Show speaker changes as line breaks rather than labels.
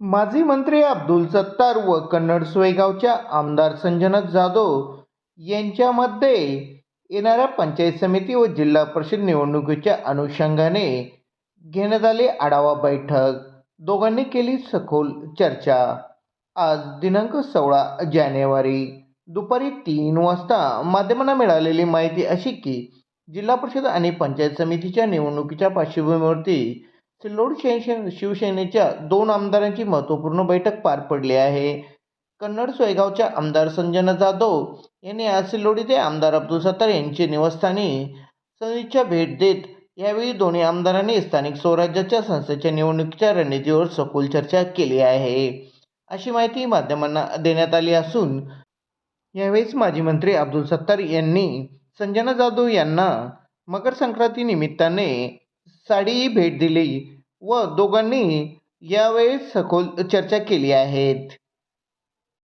माजी मंत्री अब्दुल सत्तार व कन्नड सोयगावच्या आमदार संजना जाधव यांच्यामध्ये येणाऱ्या पंचायत समिती व जिल्हा परिषद निवडणुकीच्या अनुषंगाने घेण्यात आली आढावा बैठक. दोघांनी केली सखोल चर्चा. आज दिनांक सोळा जानेवारी दुपारी तीन वाजता माध्यमांना मिळालेली माहिती अशी की जिल्हा परिषद आणि पंचायत समितीच्या निवडणुकीच्या पार्श्वभूमीवरती सिल्लोड शिवसेन शिवसेनेच्या दोन आमदारांची महत्त्वपूर्ण बैठक पार पडली आहे. कन्नड सोयगावच्या आमदार संजना जाधव यांनी आज सिल्लोड येथे आमदार अब्दुल सत्तार यांचे निवासस्थानी सदिच्छा भेट देत यावेळी दोन्ही आमदारांनी स्थानिक स्वराज्याच्या संस्थेच्या निवडणुकीच्या रणनीतीवर सखोल चर्चा केली आहे. अशी माहिती माध्यमांना देण्यात आली असून यावेळेस माजी मंत्री अब्दुल सत्तार यांनी संजना जाधव यांना मकर संक्रांती निमित्ताने साडीही भेट दिली व दोघांनी यावेळेस सखोल चर्चा केली आहेत.